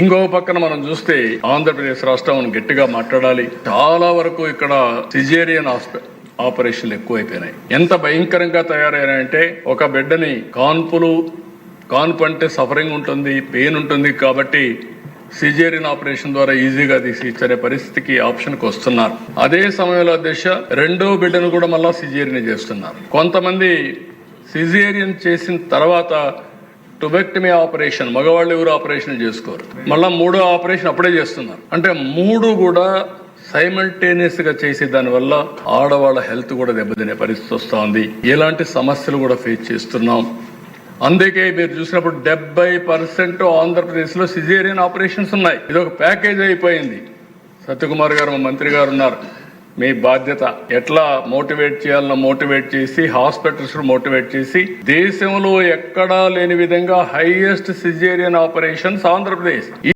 ఇంకో పక్కన మనం చూస్తే ఆంధ్రప్రదేశ్ రాష్ట్రం గట్టిగా మాట్లాడాలి. చాలా వరకు ఇక్కడ సిజేరియన్ ఆపరేషన్లు ఎక్కువైపోయినాయి. ఎంత భయంకరంగా తయారైనాయంటే ఒక బిడ్డని కాన్పులు కాన్పు అంటే సఫరింగ్ ఉంటుంది పెయిన్ ఉంటుంది కాబట్టి సిజేరియన్ ఆపరేషన్ ద్వారా ఈజీగా తీసి ఇచ్చే పరిస్థితికి ఆప్షన్కి వస్తున్నారు అదే సమయంలో దిశ రెండో బిడ్డను కూడా మళ్ళా సిజేరియన్ చేస్తున్నారు. కొంతమంది సిజేరియన్ చేసిన తర్వాత టొబెక్టమీ ఆపరేషన్ మగవాళ్ళు ఎవరు ఆపరేషన్ చేసుకోరు. మళ్ళా మూడో ఆపరేషన్ అప్పుడే చేస్తున్నారు. అంటే మూడు కూడా సైమల్టేనియస్గా చేసే దానివల్ల ఆడవాళ్ళ హెల్త్ కూడా దెబ్బతినే పరిస్థితి వస్తూ ఉంది ఇలాంటి సమస్యలు కూడా ఫేస్ చేస్తున్నాం. అందుకే మీరు చూసినప్పుడు డెబ్బై పర్సెంట్ ఆంధ్రప్రదేశ్లో సిజేరియన్ ఆపరేషన్స్ ఉన్నాయి. ఇది ఒక ప్యాకేజ్ అయిపోయింది. సత్యకుమార్ గారు మా మంత్రి గారు ఉన్నారు. మీ బాధ్యత ఎట్లా మోటివేట్ చేయాలన్న మోటివేట్ చేసి హాస్పిటల్స్ మోటివేట్ చేసి దేశంలో ఎక్కడా లేని విధంగా హైయెస్ట్ సిజేరియన్ ఆపరేషన్స్ ఆంధ్రప్రదేశ్.